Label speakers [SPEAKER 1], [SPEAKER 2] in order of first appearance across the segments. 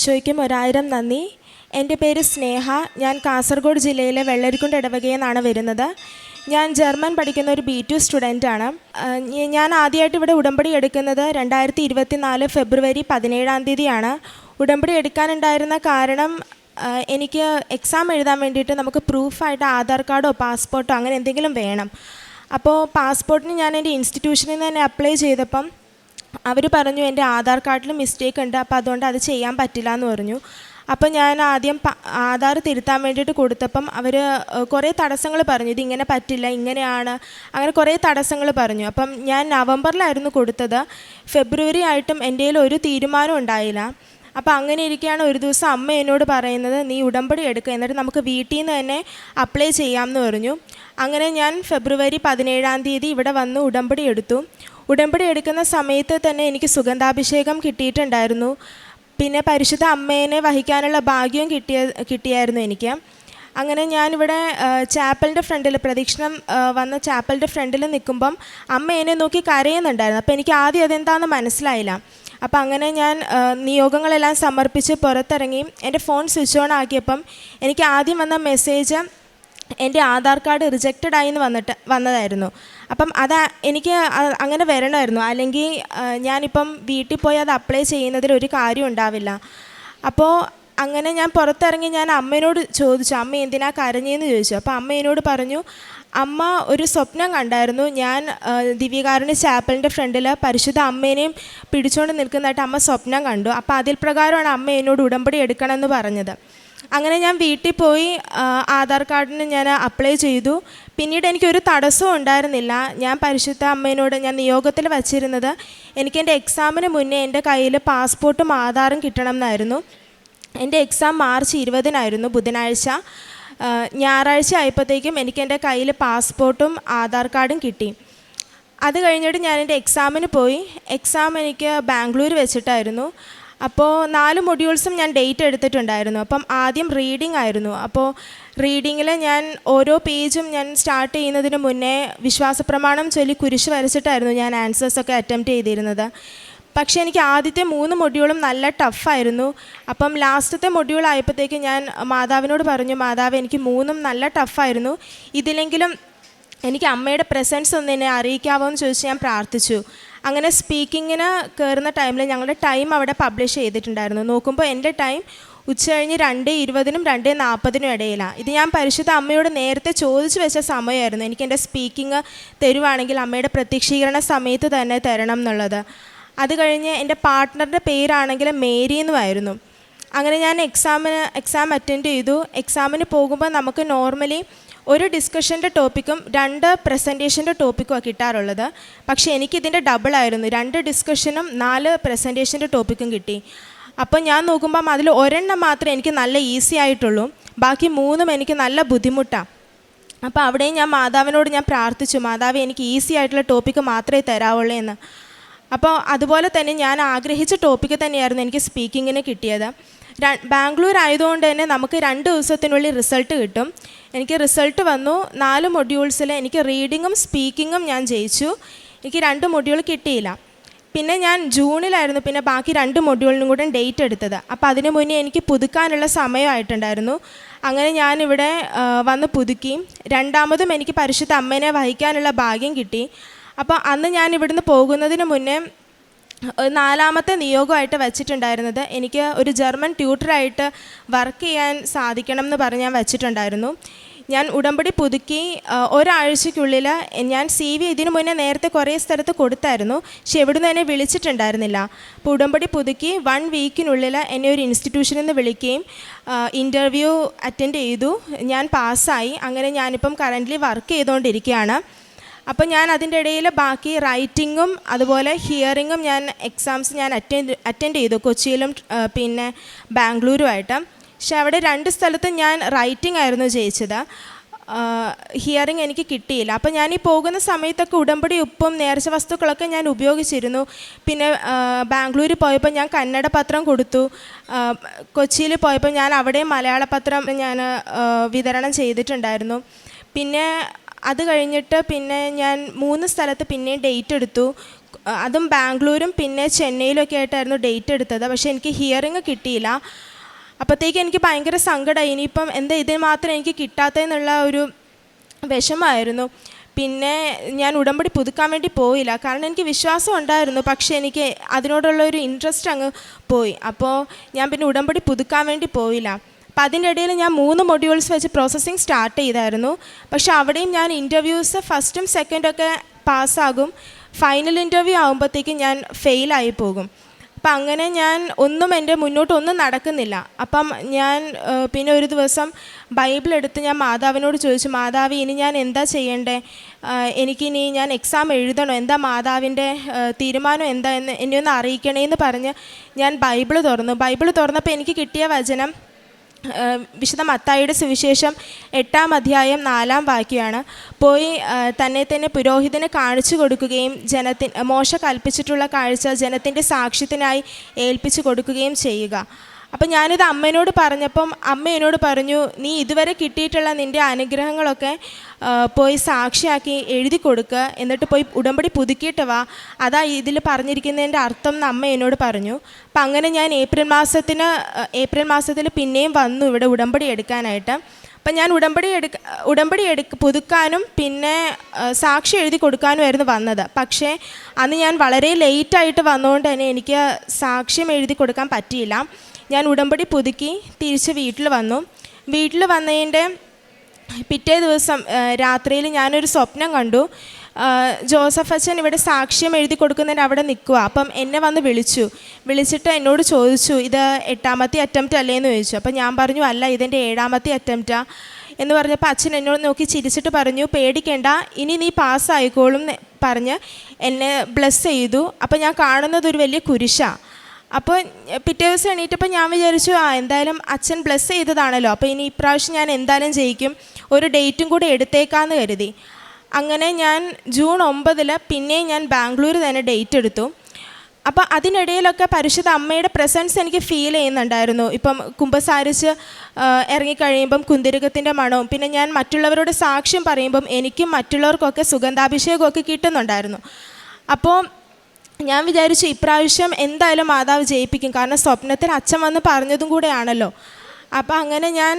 [SPEAKER 1] ഈശോയ്ക്കും ഒരായിരം നന്ദി. എന്റെ പേര് സ്നേഹ. ഞാൻ കാസർഗോഡ് ജില്ലയിലെ വെള്ളരിക്കുണ്ട് ഇടവകയിൽ നിന്നാണ് വരുന്നത്. ഞാൻ ജർമ്മൻ പഠിക്കുന്ന ഒരു ബി ടു സ്റ്റുഡന്റാണ് ഞാൻ ആദ്യമായിട്ട് ഇവിടെ ഉടമ്പടി എടുക്കുന്നത് രണ്ടായിരത്തി ഇരുപത്തി നാല് ഫെബ്രുവരി പതിനേഴാം തീയതിയാണ്. ഉടമ്പടി എടുക്കാനുണ്ടായിരുന്ന കാരണം എനിക്ക് എക്സാം എഴുതാൻ വേണ്ടിയിട്ട് നമുക്ക് പ്രൂഫായിട്ട് ആധാർ കാർഡോ പാസ്പോർട്ടോ അങ്ങനെ എന്തെങ്കിലും വേണം. അപ്പോൾ പാസ്പോർട്ടിന് ഞാൻ എന്റെ ഇൻസ്റ്റിറ്റ്യൂഷനിൽ നിന്ന് തന്നെ അപ്ലൈ ചെയ്തപ്പം അവർ പറഞ്ഞു എന്റെ ആധാർ കാർഡിൽ മിസ്റ്റേക്ക് ഉണ്ട്. അപ്പോൾ അതുകൊണ്ട് അത് ചെയ്യാൻ പറ്റില്ല എന്ന് പറഞ്ഞു. അപ്പോൾ ഞാൻ ആദ്യം ആധാർ തിരുത്താൻ വേണ്ടിയിട്ട് കൊടുത്തപ്പം അവർ കുറേ തടസ്സങ്ങൾ പറഞ്ഞു. ഇതിങ്ങനെ പറ്റില്ല ഇങ്ങനെയാണ് അങ്ങനെ കുറേ തടസ്സങ്ങൾ പറഞ്ഞു. അപ്പം ഞാൻ നവംബറിലായിരുന്നു കൊടുത്തത്. ഫെബ്രുവരി ആയിട്ടും എന്റെ ഒരു തീരുമാനം ഉണ്ടായില്ല. അപ്പോൾ അങ്ങനെ ഇരിക്കുകയാണ് ഒരു ദിവസം അമ്മ എന്നോട് പറയുന്നത് നീ ഉടമ്പടി എടുക്കുക എന്നിട്ട് നമുക്ക് വീട്ടിൽ നിന്ന് തന്നെ അപ്ലൈ ചെയ്യാമെന്ന് പറഞ്ഞു. അങ്ങനെ ഞാൻ ഫെബ്രുവരി പതിനേഴാം തീയതി ഇവിടെ വന്ന് ഉടമ്പടി എടുത്തു. ഉടമ്പടി എടുക്കുന്ന സമയത്ത് തന്നെ എനിക്ക് സുഗന്ധാഭിഷേകം കിട്ടിയിട്ടുണ്ടായിരുന്നു. പിന്നെ പരിശുദ്ധ അമ്മേനെ വഹിക്കാനുള്ള ഭാഗ്യവും കിട്ടിയ കിട്ടിയായിരുന്നു എനിക്ക്. അങ്ങനെ ഞാനിവിടെ ചാപ്പലിന്റെ ഫ്രണ്ടിൽ പ്രദക്ഷിണം വന്ന ചാപ്പലിന്റെ ഫ്രണ്ടിൽ നിൽക്കുമ്പം അമ്മ എന്നെ നോക്കി കരയുന്നുണ്ടായിരുന്നു. അപ്പോൾ എനിക്ക് ആദ്യം അതെന്താണെന്ന് മനസ്സിലായില്ല. അപ്പം അങ്ങനെ ഞാൻ നിയോഗങ്ങളെല്ലാം സമർപ്പിച്ച് പുറത്തിറങ്ങി എന്റെ ഫോൺ സ്വിച്ച് ഓൺ ആക്കിയപ്പം എനിക്ക് ആദ്യം വന്ന മെസ്സേജ് എന്റെ ആധാർ കാർഡ് റിജക്റ്റഡ് ആയി എന്ന് വന്നിട്ട് വന്നതായിരുന്നു. അപ്പം അത് എനിക്ക് അങ്ങനെ വരണമായിരുന്നു. അല്ലെങ്കിൽ ഞാനിപ്പം വീട്ടിൽ പോയി അത് അപ്ലൈ ചെയ്യുന്നതിൽ ഒരു കാര്യം ഉണ്ടാവില്ല. അപ്പോൾ അങ്ങനെ ഞാൻ പുറത്തിറങ്ങി ഞാൻ അമ്മയോട് ചോദിച്ചു അമ്മ എന്തിനാ കരഞ്ഞെന്ന്? ചോദിച്ചു. അപ്പോൾ അമ്മ എന്നോട് പറഞ്ഞു അമ്മ ഒരു സ്വപ്നം കണ്ടായിരുന്നു. ഞാൻ ദിവ്യകാരുണ്യ ചാപ്പലിന്റെ ഫ്രണ്ടിൽ പരിശുദ്ധ അമ്മേനെയും പിടിച്ചുകൊണ്ട് നിൽക്കുന്നതായിട്ട് അമ്മ സ്വപ്നം കണ്ടു. അപ്പോൾ അതിൽ പ്രകാരമാണ് അമ്മ എന്നോട് ഉടമ്പടി എടുക്കണമെന്ന് പറഞ്ഞത്. അങ്ങനെ ഞാൻ വീട്ടിൽ പോയി ആധാർ കാർഡിന് ഞാൻ അപ്ലൈ ചെയ്തു. പിന്നീട് എനിക്കൊരു തടസ്സവും ഉണ്ടായിരുന്നില്ല. ഞാൻ പരിശുദ്ധ അമ്മേനോട് ഞാൻ നിയോഗത്തിൽ വച്ചിരുന്നത് എനിക്ക് എന്റെ എക്സാമിന് മുന്നേ എന്റെ കയ്യിൽ പാസ്പോർട്ടും ആധാറും കിട്ടണം എന്നായിരുന്നു. എന്റെ എക്സാം മാർച്ച് ഇരുപതിനായിരുന്നു ബുധനാഴ്ച. ഞായറാഴ്ച ആയപ്പോഴത്തേക്കും എനിക്ക് എന്റെ കയ്യിൽ പാസ്പോർട്ടും ആധാർ കാർഡും കിട്ടി. അത് കഴിഞ്ഞിട്ട് ഞാൻ എന്റെ എക്സാമിന് പോയി. എക്സാം എനിക്ക് ബാംഗ്ലൂർ വെച്ചിട്ടായിരുന്നു. അപ്പോൾ നാല് മൊഡ്യൂൾസും ഞാൻ ഡേറ്റ് എടുത്തിട്ടുണ്ടായിരുന്നു. അപ്പം ആദ്യം റീഡിംഗ് ആയിരുന്നു. അപ്പോൾ റീഡിങ്ങിൽ ഞാൻ ഓരോ പേജും ഞാൻ സ്റ്റാർട്ട് ചെയ്യുന്നതിന് മുന്നേ വിശ്വാസപ്രമാണം ചൊല്ലി കുരിശ് വരച്ചിട്ടായിരുന്നു ഞാൻ ആൻസേഴ്സൊക്കെ അറ്റംപ്റ്റ് ചെയ്തിരുന്നത്. പക്ഷേ എനിക്ക് ആദ്യത്തെ മൂന്ന് മൊഡ്യൂളും നല്ല ടഫായിരുന്നു അപ്പം ലാസ്റ്റത്തെ മൊഡ്യൂൾ ആയപ്പോഴത്തേക്ക് ഞാൻ മാതാവിനോട് പറഞ്ഞു മാതാവ് എനിക്ക് മൂന്നും നല്ല ടഫായിരുന്നു ഇതിലെങ്കിലും എനിക്ക് അമ്മയുടെ പ്രസൻസ് ഒന്ന് എന്നെ അറിയിക്കാവോ എന്ന് ചോദിച്ച് ഞാൻ പ്രാർത്ഥിച്ചു. അങ്ങനെ സ്പീക്കിങ്ങിന് കയറുന്ന ടൈമിൽ ഞങ്ങളുടെ ടൈം അവിടെ പബ്ലിഷ് ചെയ്തിട്ടുണ്ടായിരുന്നു. നോക്കുമ്പോൾ എന്റെ ടൈം ഉച്ചകഴിഞ്ഞ് രണ്ട് ഇരുപതിനും രണ്ട് നാൽപ്പതിനും ഇടയിലാണ് ഇത് ഞാൻ പരിശുദ്ധ അമ്മയോട് നേരത്തെ ചോദിച്ചു വെച്ച സമയമായിരുന്നു. എനിക്ക് എന്റെ സ്പീക്കിംഗ് തരുവാണെങ്കിൽ അമ്മയുടെ പ്രത്യക്ഷീകരണ സമയത്ത് തന്നെ തരണം എന്നുള്ളത്. അത് കഴിഞ്ഞ് എന്റെ പാർട്ട്ണറുടെ പേരാണെങ്കിൽ മേരി എന്നുമായിരുന്നു. അങ്ങനെ ഞാൻ എക്സാമിന് എക്സാം അറ്റൻഡ് ചെയ്തു. എക്സാമിന് പോകുമ്പോൾ നമുക്ക് നോർമലി ഒരു ഡിസ്കഷന്റെ ടോപ്പിക്കും രണ്ട് പ്രസന്റേഷന്റെ ടോപ്പിക്കുമാണ് കിട്ടാറുള്ളത്. പക്ഷേ എനിക്കിതിന്റെ ഡബിളായിരുന്നു രണ്ട് ഡിസ്കഷനും നാല് പ്രസന്റേഷന്റെ ടോപ്പിക്കും കിട്ടി. അപ്പോൾ ഞാൻ നോക്കുമ്പം അതിൽ ഒരെണ്ണം മാത്രമേ എനിക്ക് നല്ല ഈസി ആയിട്ടുള്ളൂ. ബാക്കി മൂന്നും എനിക്ക് നല്ല ബുദ്ധിമുട്ടാണ് അപ്പോൾ അവിടെയും ഞാൻ മാതാവിനോട് ഞാൻ പ്രാർത്ഥിച്ചു. മാതാവ് എനിക്ക് ഈസി ആയിട്ടുള്ള ടോപ്പിക്ക് മാത്രമേ തരാവുള്ളൂ എന്ന്. അപ്പോൾ അതുപോലെ തന്നെ ഞാൻ ആഗ്രഹിച്ച ടോപ്പിക്ക് തന്നെയായിരുന്നു എനിക്ക് സ്പീക്കിങ്ങിന് കിട്ടിയത്. ബാംഗ്ലൂർ ആയതുകൊണ്ട് തന്നെ നമുക്ക് രണ്ട് ദിവസത്തിനുള്ളിൽ റിസൾട്ട് കിട്ടും. എനിക്ക് റിസൾട്ട് വന്നു. നാല് മൊഡ്യൂൾസിൽ എനിക്ക് റീഡിങ്ങും സ്പീക്കിങ്ങും ഞാൻ ജയിച്ചു. എനിക്ക് രണ്ട് മൊഡ്യൂൾ കിട്ടിയില്ല. പിന്നെ ഞാൻ ജൂണിലായിരുന്നു പിന്നെ ബാക്കി രണ്ട് മൊഡ്യൂളിനും കൂടെ ഡേറ്റ് എടുത്തത്. അപ്പോൾ അതിന് മുന്നേ എനിക്ക് പുതുക്കാനുള്ള സമയമായിട്ടുണ്ടായിരുന്നു. അങ്ങനെ ഞാനിവിടെ വന്ന് പുതുക്കി. രണ്ടാമതും എനിക്ക് പരിശുദ്ധ അമ്മേനെ വഹിക്കാനുള്ള ഭാഗ്യം കിട്ടി. അപ്പോൾ അന്ന് ഞാൻ ഇവിടുന്ന് പോകുന്നതിന് മുന്നേ നാലാമത്തെ നിയോഗമായിട്ട് വച്ചിട്ടുണ്ടായിരുന്നത് എനിക്ക് ഒരു ജർമ്മൻ ട്യൂട്ടറായിട്ട് വർക്ക് ചെയ്യാൻ സാധിക്കണം എന്ന് പറഞ്ഞ് ഞാൻ വച്ചിട്ടുണ്ടായിരുന്നു. ഞാൻ ഉടമ്പടി പുതുക്കി ഒരാഴ്ചയ്ക്കുള്ളിൽ ഞാൻ സി വി ഇതിനു മുന്നേ നേരത്തെ കുറേ സ്ഥലത്ത് കൊടുത്തായിരുന്നു പക്ഷെ എവിടുന്ന് എന്നെ വിളിച്ചിട്ടുണ്ടായിരുന്നില്ല. അപ്പോൾ ഉടമ്പടി പുതുക്കി വൺ വീക്കിനുള്ളിൽ എന്നെ ഒരു ഇൻസ്റ്റിറ്റ്യൂഷനിൽ നിന്ന് വിളിക്കുകയും ഇന്റർവ്യൂ അറ്റൻഡ് ചെയ്തു. ഞാൻ പാസ്സായി. അങ്ങനെ ഞാനിപ്പം കറന്റ്ലി വർക്ക് ചെയ്തുകൊണ്ടിരിക്കുകയാണ്. അപ്പോൾ ഞാൻ അതിന്റെ ഇടയിൽ ബാക്കി റൈറ്റിങ്ങും അതുപോലെ ഹിയറിങ്ങും ഞാൻ എക്സാംസ് ഞാൻ അറ്റൻഡ് അറ്റൻഡ് ചെയ്തു കൊച്ചിയിലും പിന്നെ ബാംഗ്ലൂരുമായിട്ട്. പക്ഷെ അവിടെ രണ്ട് സ്ഥലത്തും ഞാൻ റൈറ്റിംഗ് ആയിരുന്നു ജയിച്ചത്. ഹിയറിംഗ് എനിക്ക് കിട്ടിയില്ല. അപ്പോൾ ഞാൻ ഈ പോകുന്ന സമയത്തൊക്കെ ഉടമ്പടി ഉപ്പും നേർച്ച വസ്തുക്കളൊക്കെ ഞാൻ ഉപയോഗിച്ചിരുന്നു. പിന്നെ ബാംഗ്ലൂരിൽ പോയപ്പോൾ ഞാൻ കന്നഡ പത്രം കൊടുത്തു. കൊച്ചിയിൽ പോയപ്പോൾ ഞാൻ അവിടെ മലയാള പത്രം ഞാൻ വിതരണം ചെയ്തിട്ടുണ്ടായിരുന്നു. പിന്നെ അത് കഴിഞ്ഞിട്ട് പിന്നെ ഞാൻ മൂന്ന് സ്ഥലത്ത് പിന്നെയും ഡേറ്റ് എടുത്തു. അതും ബാംഗ്ലൂരും പിന്നെ ചെന്നൈയിലും ഒക്കെ ആയിട്ടായിരുന്നു ഡേറ്റ് എടുത്തത്. പക്ഷേ എനിക്ക് ഹിയറിങ് കിട്ടിയില്ല. അപ്പോഴത്തേക്ക് എനിക്ക് ഭയങ്കര സങ്കടമായി ഇനിയിപ്പം എന്താ ഇതിന് മാത്രം എനിക്ക് കിട്ടാത്തതെന്നുള്ള ഒരു വിഷമമായിരുന്നു. പിന്നെ ഞാൻ ഉടമ്പടി പുതുക്കാൻ വേണ്ടി പോയില്ല. കാരണം എനിക്ക് വിശ്വാസം ഉണ്ടായിരുന്നു. പക്ഷേ എനിക്ക് അതിനോടുള്ള ഒരു ഇൻട്രസ്റ്റ് അങ്ങ് പോയി. അപ്പോൾ ഞാൻ പിന്നെ ഉടമ്പടി പുതുക്കാൻ വേണ്ടി പോയില്ല. അപ്പം അതിന്റെ ഇടയിൽ ഞാൻ മൂന്ന് മൊഡ്യൂൾസ് വെച്ച് പ്രോസസ്സിങ് സ്റ്റാർട്ട് ചെയ്തായിരുന്നു. പക്ഷേ അവിടെയും ഞാൻ ഇന്റർവ്യൂസ് ഫസ്റ്റും സെക്കൻഡൊക്കെ പാസ്സാകും ഫൈനൽ ഇന്റർവ്യൂ ആകുമ്പോഴത്തേക്കും ഞാൻ ഫെയിലായി പോകും. അപ്പം അങ്ങനെ ഞാൻ ഒന്നും എന്റെ മുന്നോട്ടൊന്നും നടക്കുന്നില്ല. അപ്പം ഞാൻ പിന്നെ ഒരു ദിവസം ബൈബിൾ എടുത്ത് ഞാൻ മാതാവിനോട് ചോദിച്ചു മാതാവ് ഇനി ഞാൻ എന്താ ചെയ്യണ്ടേ? എനിക്കിനി ഞാൻ എക്സാം എഴുതണോ? എന്താ മാതാവിന്റെ തീരുമാനം എന്താ എന്ന് എന്നെ ഒന്ന് അറിയിക്കണേ എന്ന് പറഞ്ഞ് ഞാൻ ബൈബിൾ തുറന്നു. ബൈബിൾ തുറന്നപ്പോൾ എനിക്ക് കിട്ടിയ വചനം വിശുദ്ധ മത്തായിയുടെ സുവിശേഷം എട്ടാം അധ്യായം നാലാം വാക്യമാണ്. പോയി തന്നെ തന്നെ പുരോഹിതന് കാണിച്ചു കൊടുക്കുകയും ജനത്തിന് മോശ കൽപ്പിച്ചിട്ടുള്ള കാഴ്ച ജനത്തിന്റെ സാക്ഷ്യത്തിനായി ഏൽപ്പിച്ചു കൊടുക്കുകയും ചെയ്യുക. അപ്പം ഞാനിത് അമ്മേനോട് പറഞ്ഞപ്പം അമ്മ എന്നോട് പറഞ്ഞു നീ ഇതുവരെ കിട്ടിയിട്ടുള്ള നിന്റെ അനുഗ്രഹങ്ങളൊക്കെ പോയി സാക്ഷിയാക്കി എഴുതി കൊടുക്കുക എന്നിട്ട് പോയി ഉടമ്പടി പുതുക്കിയിട്ട് വാ. അതാ ഇതിൽ പറഞ്ഞിരിക്കുന്നതിന്റെ അർത്ഥം എന്ന് അമ്മ എന്നോട് പറഞ്ഞു. അപ്പം അങ്ങനെ ഞാൻ ഏപ്രിൽ മാസത്തിന് ഏപ്രിൽ മാസത്തിൽ പിന്നെയും വന്നു ഇവിടെ ഉടമ്പടി എടുക്കാനായിട്ട്. അപ്പം ഞാൻ ഉടമ്പടി എടുക്ക ഉടമ്പടി എടുക്ക പുതുക്കാനും പിന്നെ സാക്ഷി എഴുതി കൊടുക്കാനുമായിരുന്നു വന്നത്. പക്ഷേ അന്ന് ഞാൻ വളരെ ലേറ്റായിട്ട് വന്നതുകൊണ്ട് തന്നെ എനിക്ക് സാക്ഷ്യം എഴുതി കൊടുക്കാൻ പറ്റിയില്ല. ഞാൻ ഉടമ്പടി പുതുക്കി തിരിച്ച് വീട്ടിൽ വന്നു. വീട്ടിൽ വന്നതിന്റെ പിറ്റേ ദിവസം രാത്രിയിൽ ഞാനൊരു സ്വപ്നം കണ്ടു. ജോസഫ് അച്ഛൻ ഇവിടെ സാക്ഷ്യം എഴുതി കൊടുക്കുന്നതിന് അവിടെ നിൽക്കുക. അപ്പം എന്നെ വന്ന് വിളിച്ചു. വിളിച്ചിട്ട് എന്നോട് ചോദിച്ചു ഇത് എട്ടാമത്തെ അറ്റംപ്റ്റ് അല്ലേ? എന്ന് ചോദിച്ചു. അപ്പം ഞാൻ പറഞ്ഞു അല്ല ഇതെന്റെ ഏഴാമത്തെ അറ്റംപ്റ്റാ എന്ന് പറഞ്ഞപ്പോൾ അച്ഛൻ എന്നോട് നോക്കി ചിരിച്ചിട്ട് പറഞ്ഞു പേടിക്കേണ്ട ഇനി നീ പാസ്സായിക്കോളും പറഞ്ഞ് എന്നെ ബ്ലസ് ചെയ്തു. അപ്പം ഞാൻ കാണുന്നത് ഒരു വലിയ കുരിശാണ് അപ്പോൾ പിറ്റേ ദിവസം എണീറ്റപ്പോൾ ഞാൻ വിചാരിച്ചു ആ എന്തായാലും അച്ഛൻ ബ്ലസ് ചെയ്തതാണല്ലോ അപ്പോൾ ഇനി ഇപ്രാവശ്യം ഞാൻ എന്തായാലും ജയിക്കും ഒരു ഡേറ്റും കൂടെ എടുത്തേക്കാന്ന് കരുതി. അങ്ങനെ ഞാൻ ജൂൺ ഒമ്പതിൽ പിന്നെ ഞാൻ ബാംഗ്ലൂർ തന്നെ ഡേറ്റ് എടുത്തു. അപ്പോൾ അതിനിടയിലൊക്കെ പരിശുദ്ധ അമ്മയുടെ പ്രസൻസ് എനിക്ക് ഫീൽ ചെയ്യുന്നുണ്ടായിരുന്നു. ഇപ്പം കുമ്പസാരിച്ച് ഇറങ്ങിക്കഴിയുമ്പം കുന്തിരുകത്തിന്റെ മണവും പിന്നെ ഞാൻ മറ്റുള്ളവരോട് സാക്ഷ്യം പറയുമ്പം എനിക്കും മറ്റുള്ളവർക്കൊക്കെ സുഗന്ധാഭിഷേകമൊക്കെ കിട്ടുന്നുണ്ടായിരുന്നു. അപ്പോൾ ഞാൻ വിചാരിച്ചു ഇപ്രാവശ്യം എന്തായാലും മാതാവ് ജയിപ്പിക്കും. കാരണം സ്വപ്നത്തിൽ അച്ഛൻ വന്ന് പറഞ്ഞതും കൂടെയാണല്ലോ. അപ്പോൾ അങ്ങനെ ഞാൻ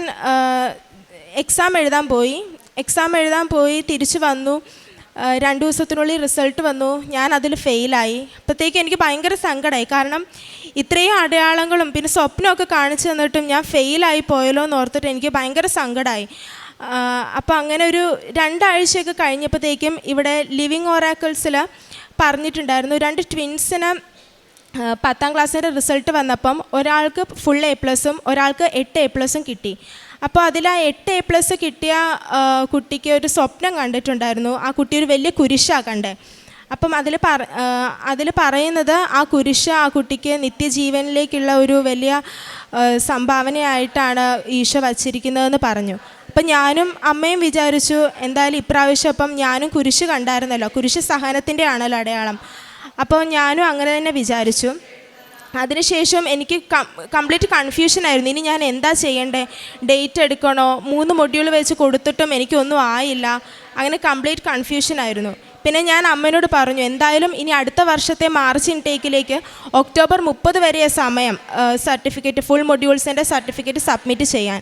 [SPEAKER 1] എക്സാം എഴുതാൻ പോയി. എക്സാം എഴുതാൻ പോയി തിരിച്ചു വന്നു. രണ്ട് ദിവസത്തിനുള്ളിൽ റിസൾട്ട് വന്നു. ഞാൻ അതിൽ ഫെയിലായി അപ്പോഴത്തേക്ക് എനിക്ക് ഭയങ്കര സങ്കടമായി കാരണം ഇത്രയും അടയാളങ്ങളും പിന്നെ സ്വപ്നമൊക്കെ കാണിച്ചു തന്നിട്ടും ഞാൻ ഫെയിലായി പോയല്ലോ എന്ന് ഓർത്തിട്ട് എനിക്ക് ഭയങ്കര സങ്കടമായി അപ്പോൾ അങ്ങനെ ഒരു രണ്ടാഴ്ചയൊക്കെ കഴിഞ്ഞപ്പോഴത്തേക്കും ഇവിടെ ലിവിങ് ഓറാക്കിൾസിൽ പറഞ്ഞിട്ടുണ്ടായിരുന്നു. രണ്ട് ട്വിൻസിന് പത്താം ക്ലാസ്സിന്റെ റിസൾട്ട് വന്നപ്പം ഒരാൾക്ക് ഫുൾ എ പ്ലസും ഒരാൾക്ക് എട്ട് എ പ്ലസും കിട്ടി. അപ്പോൾ അതിൽ ആ എട്ട് എ പ്ലസ് കിട്ടിയ കുട്ടിക്ക് ഒരു സ്വപ്നം കണ്ടിട്ടുണ്ടായിരുന്നു. ആ കുട്ടി ഒരു വലിയ കുരിശാണ് കണ്ടേ. അപ്പം അതിൽ പറ അതിൽ പറയുന്നത് ആ കുരിശ് ആ കുട്ടിക്ക് നിത്യജീവനിലേക്കുള്ള ഒരു വലിയ സംഭാവനയായിട്ടാണ് ഈശോ വച്ചിരിക്കുന്നതെന്ന് പറഞ്ഞു. അപ്പം ഞാനും അമ്മയും വിചാരിച്ചു എന്തായാലും ഇപ്രാവശ്യം അപ്പം ഞാനും കുരിശ് കണ്ടായിരുന്നല്ലോ. കുരിശ് സഹനത്തിന്റെ ആണല്ലോ അടയാളം. അപ്പോൾ ഞാനും അങ്ങനെ തന്നെ വിചാരിച്ചു. അതിനുശേഷം എനിക്ക് കംപ്ലീറ്റ് കൺഫ്യൂഷൻ ആയിരുന്നു. ഇനി ഞാൻ എന്താ ചെയ്യേണ്ടേ? ഡേറ്റ് എടുക്കണോ? മൂന്ന് മൊഡ്യൂൾ വെച്ച് കൊടുത്തിട്ടും എനിക്കൊന്നും ആയില്ല. അങ്ങനെ കംപ്ലീറ്റ് കൺഫ്യൂഷൻ ആയിരുന്നു. പിന്നെ ഞാൻ അമ്മയോട് പറഞ്ഞു എന്തായാലും ഇനി അടുത്ത വർഷത്തെ മാർച്ച് ഇൻടേക്കിലേക്ക് ഒക്ടോബർ മുപ്പത് വരെ സമയം സർട്ടിഫിക്കറ്റ് ഫുൾ മൊഡ്യൂൾസിന്റെ സർട്ടിഫിക്കറ്റ് സബ്മിറ്റ് ചെയ്യാൻ.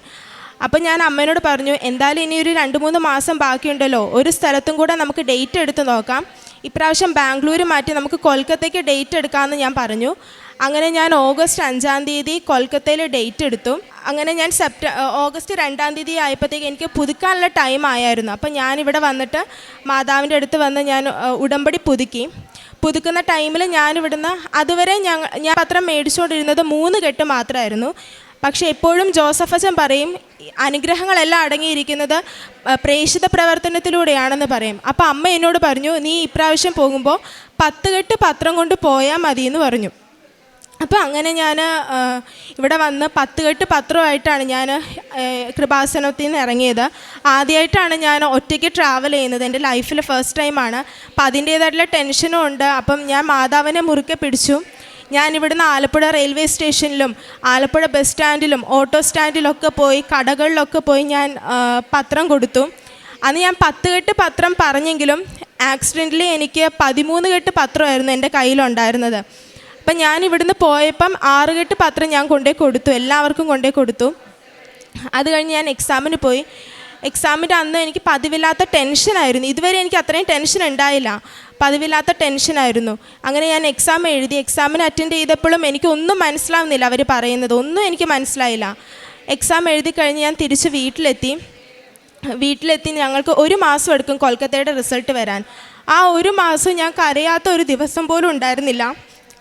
[SPEAKER 1] അപ്പം ഞാൻ അമ്മേനോട് പറഞ്ഞു എന്തായാലും ഇനി ഒരു രണ്ട് മൂന്ന് മാസം ബാക്കിയുണ്ടല്ലോ. ഒരു സ്ഥലത്തും കൂടെ നമുക്ക് ഡേറ്റ് എടുത്ത് നോക്കാം. ഇപ്രാവശ്യം ബാംഗ്ലൂർ മാറ്റി നമുക്ക് കൊൽക്കത്തയ്ക്ക് ഡേറ്റ് എടുക്കാമെന്ന് ഞാൻ പറഞ്ഞു. അങ്ങനെ ഞാൻ ഓഗസ്റ്റ് അഞ്ചാം തീയതി കൊൽക്കത്തയിൽ ഡേറ്റ് എടുത്തു. അങ്ങനെ ഞാൻ സെപ്റ്റ ഓഗസ്റ്റ് രണ്ടാം തീയതി ആയപ്പോഴത്തേക്ക് എനിക്ക് പുതുക്കാനുള്ള ടൈം ആയായിരുന്നു. അപ്പം ഞാനിവിടെ വന്നിട്ട് മാതാവിന്റെ അടുത്ത് വന്ന് ഞാൻ ഉടമ്പടി പുതുക്കി. പുതുക്കുന്ന ടൈമിൽ ഞാനിവിടുന്ന് അതുവരെ ഞാൻ ഞാൻ പത്രം മേടിച്ചുകൊണ്ടിരുന്നത് മൂന്ന് കെട്ട് മാത്രമായിരുന്നു പക്ഷേ എപ്പോഴും ജോസഫ് അച്ഛൻ പറയും അനുഗ്രഹങ്ങളെല്ലാം അടങ്ങിയിരിക്കുന്നത് പ്രേക്ഷിത പ്രവർത്തനത്തിലൂടെയാണെന്ന് പറയും. അപ്പോൾ അമ്മ എന്നോട് പറഞ്ഞു നീ ഇപ്രാവശ്യം പോകുമ്പോൾ പത്ത് കെട്ട് പത്രം കൊണ്ട് പോയാൽ മതി എന്ന് പറഞ്ഞു. അപ്പോൾ അങ്ങനെ ഞാൻ ഇവിടെ വന്ന് പത്ത് കെട്ട് പത്രമായിട്ടാണ് ഞാൻ കൃപാസനത്തിൽ നിന്ന് ഇറങ്ങിയത്. ആദ്യമായിട്ടാണ് ഞാൻ ഒറ്റയ്ക്ക് ട്രാവൽ ചെയ്യുന്നത്. എന്റെ ലൈഫിൽ ഫസ്റ്റ് ടൈമാണ് അപ്പം അതിന്റേതായിട്ടുള്ള ടെൻഷനും ഉണ്ട്. അപ്പം ഞാൻ മാതാവിനെ മുറുക്കെ പിടിച്ചു. ഞാൻ ഇവിടുന്ന് ആലപ്പുഴ റെയിൽവേ സ്റ്റേഷനിലും ആലപ്പുഴ ബസ് സ്റ്റാൻഡിലും ഓട്ടോ സ്റ്റാൻഡിലൊക്കെ പോയി കടകളിലൊക്കെ പോയി ഞാൻ പത്രം കൊടുത്തു. അന്ന് ഞാൻ പത്ത് കെട്ട് പത്രം പറഞ്ഞെങ്കിലും ആക്സിഡന്റലി എനിക്ക് പതിമൂന്ന് കെട്ട് പത്രമായിരുന്നു എന്റെ കയ്യിലുണ്ടായിരുന്നത്. അപ്പം ഞാൻ ഇവിടുന്ന് പോയപ്പം ആറ് കെട്ട് പത്രം ഞാൻ കൊണ്ടേ കൊടുത്തു എല്ലാവർക്കും കൊണ്ടേ കൊടുത്തു. അത് കഴിഞ്ഞ് ഞാൻ എക്സാമിന് പോയി. എക്സാമിന്റെ അന്ന് എനിക്ക് പതിവില്ലാത്ത ടെൻഷനായിരുന്നു. ഇതുവരെ എനിക്ക് അത്രയും ടെൻഷൻ ഉണ്ടായില്ല പതിവില്ലാത്ത ടെൻഷനായിരുന്നു അങ്ങനെ ഞാൻ എക്സാം എഴുതി എക്സാമിന് അറ്റൻഡ് ചെയ്തപ്പോഴും എനിക്ക് ഒന്നും മനസ്സിലാവുന്നില്ല അവർ പറയുന്നത്. ഒന്നും എനിക്ക് മനസ്സിലായില്ല. എക്സാം എഴുതി കഴിഞ്ഞ് ഞാൻ തിരിച്ച് വീട്ടിലെത്തി. വീട്ടിലെത്തി ഞങ്ങൾക്ക് ഒരു മാസം എടുക്കും കൊൽക്കത്തയുടെ റിസൾട്ട് വരാൻ. ആ ഒരു മാസം ഞാൻ കരയാത്ത ഒരു ദിവസം പോലും ഉണ്ടായിരുന്നില്ല.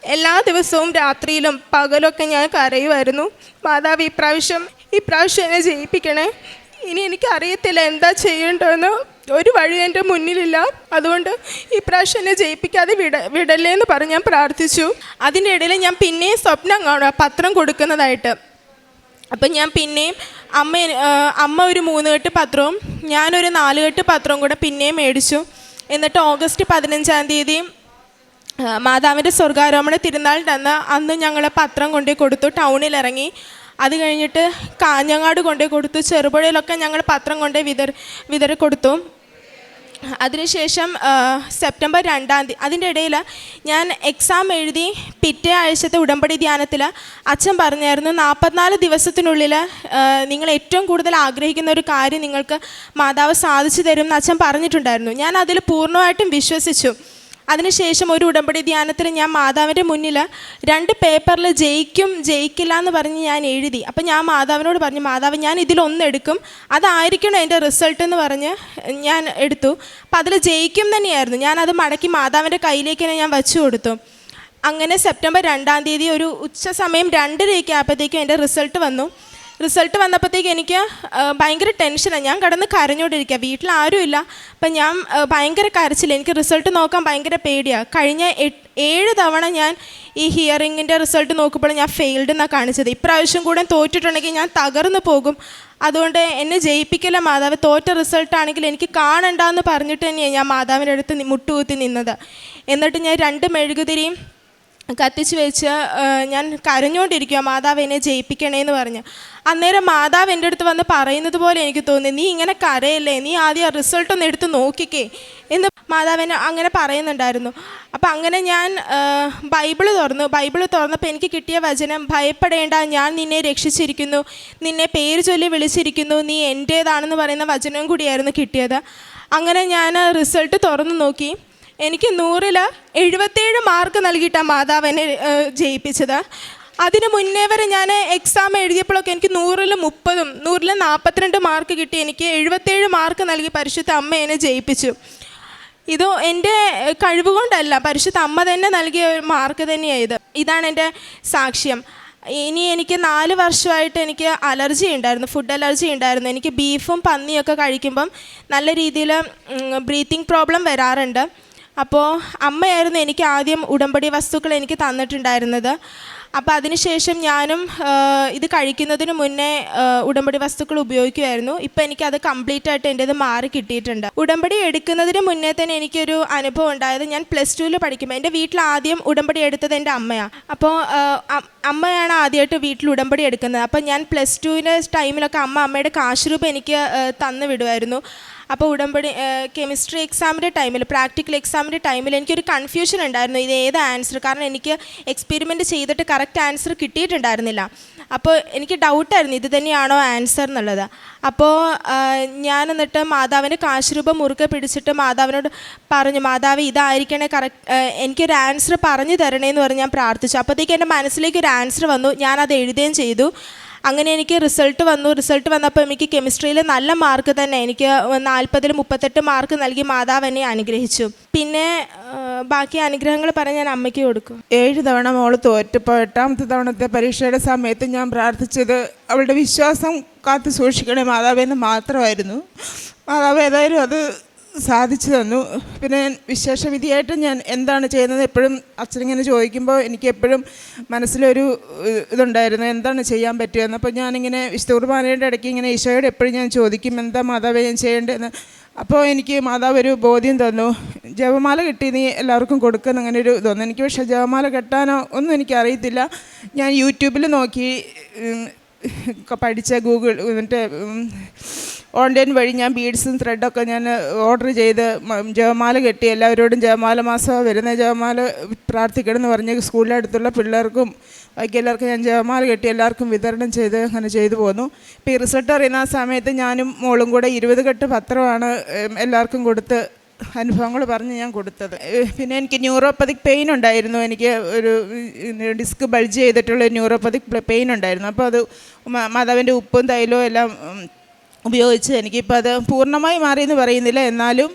[SPEAKER 1] എല്ലാ ദിവസവും രാത്രിയിലും പകലൊക്കെ ഞാൻ കരയുമായിരുന്നു. മാതാവ് ഇപ്രാവശ്യം ഇപ്രാവശ്യം എന്നെ ജയിപ്പിക്കണേ. ഇനി എനിക്കറിയത്തില്ല എന്താ ചെയ്യേണ്ടതെന്ന് ഒരു വഴി എന്റെ മുന്നിലില്ല. അതുകൊണ്ട് ഈ പ്രാവശ്യം എന്നെ ജയിപ്പിക്കാതെ വിട വിടല്ലേ എന്ന് പറഞ്ഞ് ഞാൻ പ്രാർത്ഥിച്ചു. അതിന്റെ ഇടയിൽ ഞാൻ പിന്നെയും സ്വപ്നം കാണുക പത്രം കൊടുക്കുന്നതായിട്ട്. അപ്പം ഞാൻ പിന്നെയും അമ്മ അമ്മ ഒരു മൂന്ന് കെട്ട് പത്രവും ഞാനൊരു നാല് കെട്ട് പത്രവും കൂടെ പിന്നെയും മേടിച്ചു. എന്നിട്ട് ഓഗസ്റ്റ് പതിനഞ്ചാം തീയതി മാതാവിന്റെ സ്വർഗാരോമണ തിരുനാളിന്റെ അന്ന് അന്ന് ഞങ്ങൾ പത്രം കൊണ്ടുപോയി കൊടുത്തു ടൗണിൽ ഇറങ്ങി. അത് കഴിഞ്ഞിട്ട് കാഞ്ഞങ്ങാട് കൊണ്ടുപോയി കൊടുത്തു ചെറുപുഴയിലൊക്കെ ഞങ്ങൾ പത്രം കൊണ്ടുപോയി വിതറി വിതറി കൊടുത്തു. അതിനുശേഷം സെപ്റ്റംബർ രണ്ടാം തീയതി അതിന്റെ ഇടയിൽ ഞാൻ എക്സാം എഴുതി പിറ്റേ ആഴ്ചത്തെ ഉടമ്പടി ധ്യാനത്തിൽ അച്ഛൻ പറഞ്ഞായിരുന്നു നാൽപ്പത്തിനാല് ദിവസത്തിനുള്ളിൽ നിങ്ങൾ ഏറ്റവും കൂടുതൽ ആഗ്രഹിക്കുന്ന ഒരു കാര്യം നിങ്ങൾക്ക് മാതാവ് സാധിച്ചു തരും എന്ന് അച്ഛൻ പറഞ്ഞിട്ടുണ്ടായിരുന്നു. ഞാൻ അതിൽ പൂർണമായിട്ടും വിശ്വസിച്ചു. അതിനുശേഷം ഒരു ഉടമ്പടി ധ്യാനത്തിന് ഞാൻ മാതാവിന്റെ മുന്നിൽ രണ്ട് പേപ്പറിൽ ജയിക്കും ജയിക്കില്ല എന്ന് പറഞ്ഞ് ഞാൻ എഴുതി. അപ്പം ഞാൻ മാതാവിനോട് പറഞ്ഞു മാതാവ് ഞാൻ ഇതിലൊന്നെടുക്കും അതായിരിക്കണം എന്റെ റിസൾട്ട് എന്ന് പറഞ്ഞ് ഞാൻ എടുത്തു. അപ്പം അതിൽ ജയിക്കും തന്നെയായിരുന്നു. ഞാനത് മടക്കി മാതാവിന്റെ കയ്യിലേക്ക് തന്നെ ഞാൻ വച്ചു കൊടുത്തു. അങ്ങനെ സെപ്റ്റംബർ രണ്ടാം തീയതി ഒരു ഉച്ച സമയം രണ്ടരയൊക്കെ ആയപ്പോഴത്തേക്കും എന്റെ റിസൾട്ട് വന്നു. റിസൾട്ട് വന്നപ്പോഴത്തേക്ക് എനിക്ക് ഭയങ്കര ടെൻഷനാണ് ഞാൻ കടന്ന് കരഞ്ഞുകൊണ്ടിരിക്കുക വീട്ടിൽ ആരുമില്ല അപ്പം ഞാൻ ഭയങ്കര കരച്ചില്ല എനിക്ക് റിസൾട്ട് നോക്കാൻ ഭയങ്കര പേടിയാണ് കഴിഞ്ഞ ഏഴ് തവണ ഞാൻ ഈ ഹിയറിങ്ങിന്റെ റിസൾട്ട് നോക്കുമ്പോൾ ഞാൻ ഫെയിൽഡ് എന്നാണ് കാണിച്ചത്. ഇപ്രാവശ്യം കൂടെ തോറ്റിട്ടുണ്ടെങ്കിൽ ഞാൻ തകർന്നു പോകും. അതുകൊണ്ട് എന്നെ ജയിപ്പിക്കല മാതാവ്. തോറ്റ റിസൾട്ടാണെങ്കിൽ എനിക്ക് കാണണ്ടെന്ന് പറഞ്ഞിട്ട് തന്നെയാണ് ഞാൻ മാതാവിന്റെ അടുത്ത് മുട്ടുകുത്തി നിന്നത്. എന്നിട്ട് ഞാൻ രണ്ട് മെഴുകുതിരിയും കത്തിച്ച് വെച്ച് ഞാൻ കരഞ്ഞുകൊണ്ടിരിക്കുക മാതാവ് എന്നെ ജയിപ്പിക്കണേ എന്ന് പറഞ്ഞ്. അന്നേരം മാതാവ് എന്റെ അടുത്ത് വന്ന് പറയുന്നത് പോലെ എനിക്ക് തോന്നി നീ ഇങ്ങനെ കരയല്ലേ? നീ ആദ്യം റിസൾട്ട് ഒന്ന് എടുത്ത് നോക്കിക്കേ എന്ന് മാതാവ് എന്നെ അങ്ങനെ പറയുന്നുണ്ടായിരുന്നു. അപ്പം അങ്ങനെ ഞാൻ ബൈബിൾ തുറന്നു. ബൈബിൾ തുറന്നപ്പോൾ എനിക്ക് കിട്ടിയ വചനം ഭയപ്പെടേണ്ട ഞാൻ നിന്നെ രക്ഷിച്ചിരിക്കുന്നു. നിന്നെ പേര് ചൊല്ലി വിളിച്ചിരിക്കുന്നു. നീ എന്റേതാണെന്ന് പറയുന്ന വചനവും കൂടിയായിരുന്നു കിട്ടിയത്. അങ്ങനെ ഞാൻ റിസൾട്ട് തുറന്നു നോക്കി. എനിക്ക് നൂറിൽ എഴുപത്തേഴ് മാർക്ക് നൽകിയിട്ടാണ് മാതാവ് എന്നെ ജയിപ്പിച്ചത്. അതിന് മുന്നേ വരെ ഞാൻ എക്സാം എഴുതിയപ്പോഴൊക്കെ എനിക്ക് നൂറിൽ മുപ്പതും നൂറിൽ നാൽപ്പത്തിരണ്ട് മാർക്ക് കിട്ടി. എനിക്ക് എഴുപത്തേഴ് മാർക്ക് നൽകി പരിശുദ്ധ അമ്മ എന്നെ ജയിപ്പിച്ചു. ഇത് എന്റെ കഴിവുകൊണ്ടല്ല പരിശുദ്ധ അമ്മ തന്നെ നൽകിയ ഒരു മാർക്ക് തന്നെയാണ് ഇത്. ഇതാണ് എന്റെ സാക്ഷ്യം. ഇനി എനിക്ക് നാല് വർഷമായിട്ട് എനിക്ക് അലർജി ഉണ്ടായിരുന്നു ഫുഡ് അലർജി ഉണ്ടായിരുന്നു. എനിക്ക് ബീഫും പന്നിയൊക്കെ കഴിക്കുമ്പം നല്ല രീതിയിൽ ബ്രീത്തിങ് പ്രോബ്ലം വരാറുണ്ട്. അപ്പോൾ അമ്മയായിരുന്നു എനിക്ക് ആദ്യം ഉടമ്പടി വസ്തുക്കൾ എനിക്ക് തന്നിട്ടുണ്ടായിരുന്നത്. അപ്പോൾ അതിനുശേഷം ഞാനും ഇത് കഴിക്കുന്നതിന് മുന്നേ ഉടമ്പടി വസ്തുക്കൾ ഉപയോഗിക്കുമായിരുന്നു ഇപ്പോൾ എനിക്കത് കംപ്ലീറ്റ് ആയിട്ട് എന്റേത് മാറി കിട്ടിയിട്ടുണ്ട്. ഉടമ്പടി എടുക്കുന്നതിന് മുന്നേ തന്നെ എനിക്കൊരു അനുഭവം ഉണ്ടായത് ഞാൻ പ്ലസ് ടുവിൽ പഠിക്കുമ്പോൾ എന്റെ വീട്ടിൽ ആദ്യം ഉടമ്പടി എടുത്തത് എന്റെ അമ്മയാണ് അപ്പോൾ അമ്മയാണ് ആദ്യമായിട്ട് വീട്ടിൽ ഉടമ്പടി എടുക്കുന്നത്. അപ്പോൾ ഞാൻ പ്ലസ് ടുവിന്റെ ടൈമിലൊക്കെ അമ്മ അമ്മയുടെ കാശ് രൂപ എനിക്ക് തന്നു വിടുമായിരുന്നു അപ്പോൾ ഉടമ്പടി കെമിസ്ട്രി എക്സാമിന്റെ ടൈമിൽ പ്രാക്ടിക്കൽ എക്സാമിന്റെ ടൈമിൽ എനിക്കൊരു കൺഫ്യൂഷൻ ഉണ്ടായിരുന്നു. ഇത് ഏത് ആൻസർ കാരണം എനിക്ക് എക്സ്പെരിമെന്റ് ചെയ്തിട്ട് കറക്റ്റ് ആൻസർ കിട്ടിയിട്ടുണ്ടായിരുന്നില്ല. അപ്പോൾ എനിക്ക് ഡൗട്ടായിരുന്നു ഇത് തന്നെയാണോ ആൻസർ എന്നുള്ളത്. അപ്പോൾ ഞാൻ എന്നിട്ട് മാതാവിന്റെ കാശുരൂപം മുറുകെ പിടിച്ചിട്ട് മാതാവിനോട് പറഞ്ഞു മാതാവ് ഇതായിരിക്കണേ കറക്റ്റ് എനിക്കൊരു ആൻസർ പറഞ്ഞു തരണേന്ന് പറഞ്ഞ് ഞാൻ പ്രാർത്ഥിച്ചു. അപ്പോഴത്തേക്ക് എന്റെ മനസ്സിലേക്ക് ഒരു ആൻസർ വന്നു. ഞാനത് എഴുതുകയും ചെയ്തു. അങ്ങനെ എനിക്ക് റിസൾട്ട് വന്നു. റിസൾട്ട് വന്നപ്പോൾ എനിക്ക് കെമിസ്ട്രിയിൽ നല്ല മാർക്ക് തന്നെ. എനിക്ക് നാൽപ്പതിൽ മുപ്പത്തെട്ട് മാർക്ക് നൽകി മാതാവ് എന്നെ അനുഗ്രഹിച്ചു. പിന്നെ ബാക്കി അനുഗ്രഹങ്ങൾ പറഞ്ഞ് ഞാൻ അമ്മയ്ക്ക് കൊടുക്കും.
[SPEAKER 2] ഏഴ് തവണ മോൾ തോറ്റപ്പോൾ എട്ടാമത്തെ തവണത്തെ പരീക്ഷയുടെ സമയത്ത് ഞാൻ പ്രാർത്ഥിച്ചത് അവളുടെ വിശ്വാസം കാത്തു സൂക്ഷിക്കണേ മാതാവെന്ന് മാത്രമായിരുന്നു. മാതാവ് ഏതായാലും അത് സാധിച്ചു തന്നു. പിന്നെ വിശേഷവിധിയായിട്ട് ഞാൻ എന്താണ് ചെയ്യുന്നത്? എപ്പോഴും അച്ഛനിങ്ങനെ ചോദിക്കുമ്പോൾ എനിക്ക് എപ്പോഴും മനസ്സിലൊരു ഇതുണ്ടായിരുന്നു. എന്താണ് ചെയ്യാൻ പറ്റുമെന്ന് അപ്പോൾ ഞാനിങ്ങനെ വിശുദ്ധ കുർബാനയുടെ ഇടയ്ക്ക് ഇങ്ങനെ ഈശോയോട് എപ്പോഴും ഞാൻ ചോദിക്കും എന്താ മാതാവേ ഞാൻ ചെയ്യേണ്ടതെന്ന്? അപ്പോൾ എനിക്ക് മാതാവ് ഒരു ബോധ്യം തന്നു. ജപമാല കിട്ടി നീ എല്ലാവർക്കും കൊടുക്കുന്ന അങ്ങനെ ഒരു ഇതൊന്നും. എനിക്ക് പക്ഷേ ജപമാല കെട്ടാനോ ഒന്നും എനിക്കറിയത്തില്ല. ഞാൻ യൂട്യൂബിൽ നോക്കി പഠിച്ച ഗൂഗിൾ മറ്റേ ഓൺലൈൻ വഴി ഞാൻ ബീഡ്സും ത്രെഡൊക്കെ ഞാൻ ഓർഡർ ചെയ്ത് ജപമാല കെട്ടി. എല്ലാവരോടും ജപമാല മാസം വരുന്ന ജപമാല പ്രാർത്ഥിക്കണം എന്ന് പറഞ്ഞ് സ്കൂളിലെ അടുത്തുള്ള പിള്ളേർക്കും ബാക്കി എല്ലാവർക്കും ഞാൻ ജപമാല കെട്ടി എല്ലാവർക്കും വിതരണം ചെയ്ത് അങ്ങനെ ചെയ്തു പോന്നു. ഇപ്പോൾ ഈ റിസൾട്ട് അറിയുന്ന ആ സമയത്ത് ഞാനും മോളും കൂടെ ഇരുപത് കെട്ട് പത്രമാണ് എല്ലാവർക്കും കൊടുത്ത് അനുഭവങ്ങൾ പറഞ്ഞ് ഞാൻ കൊടുത്തത്. പിന്നെ എനിക്ക് ന്യൂറോപ്പതിക് പെയിൻ ഉണ്ടായിരുന്നു. എനിക്ക് ഒരു ഡിസ്ക് ബൾജ് ചെയ്തിട്ടുള്ള ന്യൂറോപ്പതിക് പെയിൻ ഉണ്ടായിരുന്നു. അപ്പോൾ അത് മാതാവിന്റെ ഉപ്പും തൈലവും എല്ലാം ഉപയോഗിച്ച് എനിക്കിപ്പോൾ അത് പൂർണമായി മാറിയെന്ന് പറയുന്നില്ല. എന്നാലും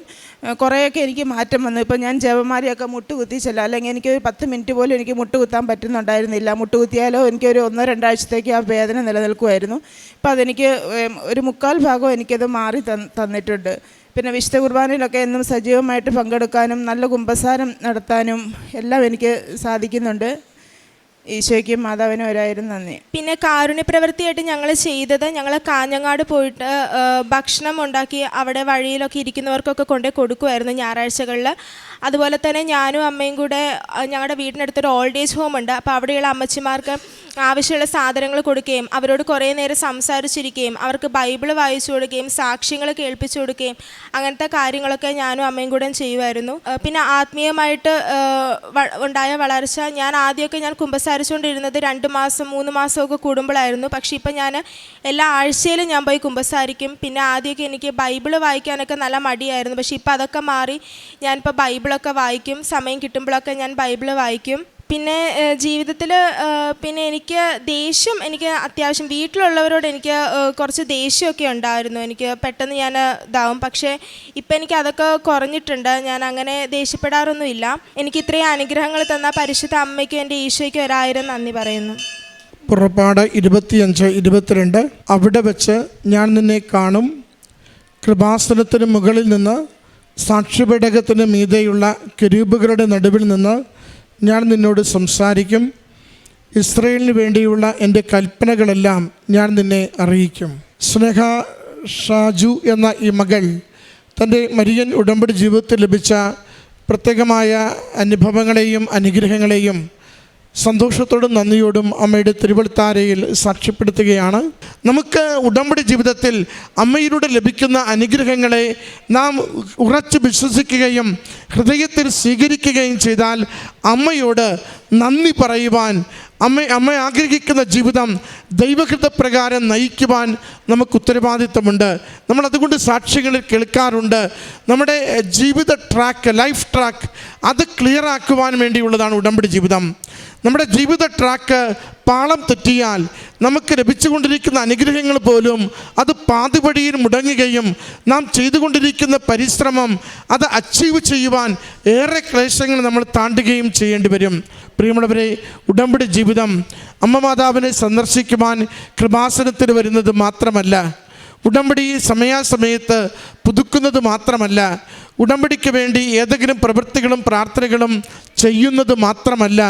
[SPEAKER 2] കുറേയൊക്കെ എനിക്ക് മാറ്റം വന്നു. ഇപ്പോൾ ഞാൻ ജപമാരിയൊക്കെ മുട്ട് ചെല്ലാം അല്ലെങ്കിൽ എനിക്ക് ഒരു പത്ത് മിനിറ്റ് പോലും എനിക്ക് മുട്ടുകുത്താൻ പറ്റുന്നുണ്ടായിരുന്നില്ല. മുട്ട് കുത്തിയാലോ എനിക്കൊരു ഒന്നോ രണ്ടാഴ്ചത്തേക്ക് ആ വേദന നിലനിൽക്കുമായിരുന്നു. ഇപ്പം അതെനിക്ക് ഒരു മുക്കാൽ ഭാഗം എനിക്കത് മാറി തന്നിട്ടുണ്ട്. പിന്നെ വിശുദ്ധ കുർബാനയിലൊക്കെ എന്നും സജീവമായിട്ട് പങ്കെടുക്കാനും നല്ല കുമ്പസാരം നടത്താനും എല്ലാം എനിക്ക് സാധിക്കുന്നുണ്ട്. ഈശോയ്ക്കും മാതാവിനും ഒരായിരം നന്ദി.
[SPEAKER 1] പിന്നെ കാരുണ്യ പ്രവൃത്തിയായിട്ട് ഞങ്ങൾ ചെയ്തത് ഞങ്ങൾ കാഞ്ഞങ്ങാട് പോയിട്ട് ഭക്ഷണം ഉണ്ടാക്കി അവിടെ വഴിയിലൊക്കെ ഇരിക്കുന്നവർക്കൊക്കെ കൊണ്ടേ കൊടുക്കുമായിരുന്നു ഞായറാഴ്ചകളിൽ അതുപോലെ തന്നെ ഞാനും അമ്മയും കൂടെ ഞങ്ങളുടെ വീടിനടുത്തൊരു ഓൾഡ് ഏജ് ഹോം ഉണ്ട്. അപ്പോൾ അവിടെയുള്ള അമ്മച്ചിമാർക്ക് ആവശ്യമുള്ള സാധനങ്ങൾ കൊടുക്കുകയും അവരോട് കുറേ നേരം സംസാരിച്ചിരിക്കുകയും അവർക്ക് ബൈബിൾ വായിച്ചു കൊടുക്കുകയും സാക്ഷ്യങ്ങൾ കേൾപ്പിച്ചു കൊടുക്കുകയും അങ്ങനത്തെ കാര്യങ്ങളൊക്കെ ഞാനും അമ്മയും കൂടെ ചെയ്യുമായിരുന്നു. പിന്നെ ആത്മീയമായിട്ട് ഉണ്ടായ വളർച്ച ഞാൻ ആദ്യമൊക്കെ ഞാൻ കുമ്പസാരിച്ചുകൊണ്ടിരുന്നത് രണ്ട് മാസം മൂന്ന് മാസമൊക്കെ കൂടുമ്പോഴായിരുന്നു പക്ഷേ ഇപ്പം ഞാൻ എല്ലാ ആഴ്ചയിലും ഞാൻ പോയി കുമ്പസാരിക്കും. പിന്നെ ആദ്യമൊക്കെ എനിക്ക് ബൈബിൾ വായിക്കാനൊക്കെ നല്ല മടിയായിരുന്നു. പക്ഷേ ഇപ്പം അതൊക്കെ മാറി ഞാനിപ്പോൾ ബൈബിളൊക്കെ വായിക്കും സമയം കിട്ടുമ്പോഴൊക്കെ ഞാൻ ബൈബിൾ വായിക്കും. പിന്നെ ജീവിതത്തിൽ പിന്നെ എനിക്ക് ദേഷ്യം എനിക്ക് അത്യാവശ്യം വീട്ടിലുള്ളവരോട് എനിക്ക് കുറച്ച് ദേഷ്യമൊക്കെ ഉണ്ടായിരുന്നു. എനിക്ക് പെട്ടെന്ന് ഞാൻ ഇതാവും. പക്ഷേ ഇപ്പം എനിക്ക് അതൊക്കെ കുറഞ്ഞിട്ടുണ്ട്. ഞാൻ അങ്ങനെ ദേഷ്യപ്പെടാറൊന്നുമില്ല. എനിക്ക് ഇത്രയും അനുഗ്രഹങ്ങൾ തന്ന പരിശുദ്ധ അമ്മയ്ക്കും എന്റെ ഈശോയ്ക്കും ഒരായിരം നന്ദി പറയുന്നു.
[SPEAKER 3] പുറപ്പാട് ഇരുപത്തിയഞ്ച് ഇരുപത്തിരണ്ട്. അവിടെ വെച്ച് ഞാൻ നിന്നെ കാണും. കൃപാസനത്തിന് മുകളിൽ നിന്ന് സാക്ഷ്യപേടകത്തിന് മീതെയുള്ള കെരൂബുകളുടെ നടുവിൽ നിന്ന് ഞാൻ നിന്നോട് സംസാരിക്കും. ഇസ്രയേലിന് വേണ്ടിയുള്ള എന്റെ കൽപ്പനകളെല്ലാം ഞാൻ നിന്നെ അറിയിക്കും. സ്നേഹ ഷാജു എന്ന ഈ മകൾ തന്റെ മരിയൻ ഉടമ്പടി ജീവിതത്തിൽ ലഭിച്ച പ്രത്യേകമായ അനുഭവങ്ങളെയും അനുഗ്രഹങ്ങളെയും സന്തോഷത്തോടും നന്ദിയോടും അമ്മയുടെ തിരുവൽത്താരയിൽ സാക്ഷ്യപ്പെടുത്തുകയാണ്. നമുക്ക് ഉടമ്പടി ജീവിതത്തിൽ അമ്മയിലൂടെ ലഭിക്കുന്ന അനുഗ്രഹങ്ങളെ നാം ഉറച്ചു വിശ്വസിക്കുകയും ഹൃദയത്തിൽ സ്വീകരിക്കുകയും ചെയ്താൽ അമ്മയോട് നന്ദി പറയുവാൻ അമ്മ അമ്മ ആഗ്രഹിക്കുന്ന ജീവിതം ദൈവകൃതപ്രകാരം നയിക്കുവാൻ നമുക്ക് ഉത്തരവാദിത്തമുണ്ട്. നമ്മൾ അതുകൊണ്ട് സാക്ഷ്യങ്ങളിൽ കേൾക്കാറുണ്ട്. നമ്മുടെ ജീവിത ട്രാക്ക് ലൈഫ് ട്രാക്ക് അത് ക്ലിയർ ആക്കുവാൻ വേണ്ടിയുള്ളതാണ് ഉടമ്പടി ജീവിതം. നമ്മുടെ ജീവിത ട്രാക്ക് പാളം തെറ്റിയാൽ നമുക്ക് ലഭിച്ചുകൊണ്ടിരിക്കുന്ന അനുഗ്രഹങ്ങൾ പോലും അത് പാതിപടിയിൽ മുടങ്ങുകയും നാം ചെയ്തുകൊണ്ടിരിക്കുന്ന പരിശ്രമം അത് അച്ചീവ് ചെയ്യുവാൻ ഏറെ ക്ലേശങ്ങൾ നമ്മൾ താണ്ടുകയും ചെയ്യേണ്ടി വരും. പ്രിയമുള്ളവരെ ഉടമ്പടി ജീവിതം അമ്മ മാതാവിനെ സന്ദർശിക്കുവാൻ കൃപാസനത്തിന് വരുന്നത് മാത്രമല്ല ഉടമ്പടി സമയാസമയത്ത് പുതുക്കുന്നത് മാത്രമല്ല ഉടമ്പടിക്ക് വേണ്ടി ഏതെങ്കിലും പ്രവൃത്തികളും പ്രാർത്ഥനകളും ചെയ്യുന്നത് മാത്രമല്ല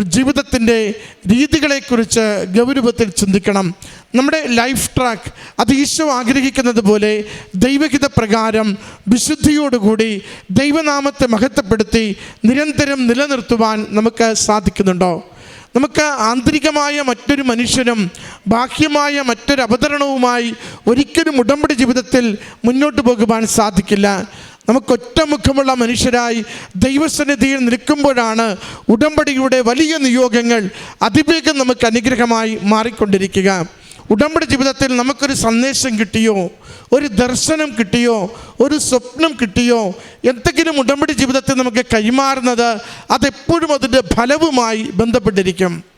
[SPEAKER 3] ജീവിതത്തിന്റെ രീതികളെക്കുറിച്ച് ഗൗരവത്തിൽ ചിന്തിക്കണം. നമ്മുടെ ലൈഫ് ട്രാക്ക് അത് ഈശോ ആഗ്രഹിക്കുന്നത് പോലെ ദൈവഹിത പ്രകാരം വിശുദ്ധിയോടുകൂടി ദൈവനാമത്തെ മഹത്വപ്പെടുത്തി നിരന്തരം നിലനിർത്തുവാൻ നമുക്ക് സാധിക്കുന്നുണ്ടോ? നമുക്ക് ആന്തരികമായ മറ്റൊരു മനുഷ്യനും ബാഹ്യമായ മറ്റൊരു അവതരണവുമായി ഒരിക്കലും ഉടമ്പടി ജീവിതത്തിൽ മുന്നോട്ട് പോകുവാൻ സാധിക്കില്ല. നമുക്ക് ഒറ്റമുഖമുള്ള മനുഷ്യരായി ദൈവസന്നിധിയിൽ നിൽക്കുമ്പോഴാണ് ഉടമ്പടിയുടെ വലിയ നിയോഗങ്ങൾ അതിവേഗം നമുക്ക് അനുഗ്രഹമായി മാറിക്കൊണ്ടിരിക്കുക. ഉടമ്പടി ജീവിതത്തിൽ നമുക്കൊരു സന്ദേശം കിട്ടിയോ? ഒരു ദർശനം കിട്ടിയോ? ഒരു സ്വപ്നം കിട്ടിയോ? എന്തെങ്കിലും ഉടമ്പടി ജീവിതത്തിൽ നമുക്ക് കൈമാറുന്നത് അതെപ്പോഴും അതിന്റെ ഫലവുമായി ബന്ധപ്പെട്ടിരിക്കും.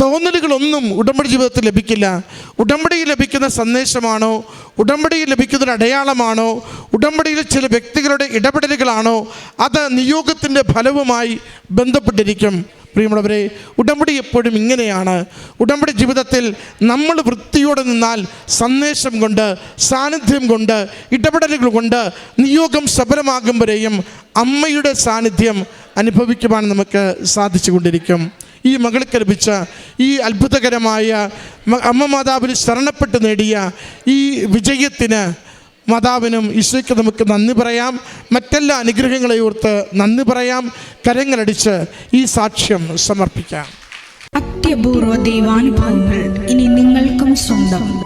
[SPEAKER 3] തോന്നലുകളൊന്നും ഉടമ്പടി ജീവിതത്തിൽ ലഭിക്കില്ല. ഉടമ്പടിയിൽ ലഭിക്കുന്ന സന്ദേശമാണോ? ഉടമ്പടിയിൽ ലഭിക്കുന്ന അടയാളമാണോ? ഉടമ്പടിയിൽ ചില വ്യക്തികളുടെ ഇടപെടലുകളാണോ? അത് നിയോഗത്തിന്റെ ഫലവുമായി ബന്ധപ്പെട്ടിരിക്കും. പ്രിയമുള്ളവരെ ഉടമ്പടി എപ്പോഴും ഇങ്ങനെയാണ്. ഉടമ്പടി ജീവിതത്തിൽ നമ്മൾ വൃത്തിയോടെ നിന്നാൽ സന്ദേശം കൊണ്ട് സാന്നിധ്യം കൊണ്ട് ഇടപെടലുകൾ കൊണ്ട് നിയോഗം സഫലമാകുമ്പോഴേയും അമ്മയുടെ സാന്നിധ്യം അനുഭവിക്കുവാൻ നമുക്ക് സാധിച്ചു കൊണ്ടിരിക്കും ഈ മകൾക്ക് ലഭിച്ച ഈ അത്ഭുതകരമായ അമ്മ മാതാവിന് ശരണപ്പെട്ട് നേടിയ ഈ വിജയത്തിന് മാതാവിനും ഈശോയ്ക്ക് നമുക്ക് നന്ദി പറയാം. മറ്റെല്ലാ അനുഗ്രഹങ്ങളെ ഓർത്ത് നന്ദി പറയാം. കരങ്ങളടിച്ച് ഈ സാക്ഷ്യം സമർപ്പിക്കാം.
[SPEAKER 4] അത്യപൂർവ ദൈവാനുഭവങ്ങൾ ഇനി നിങ്ങൾക്കും സ്വന്തം.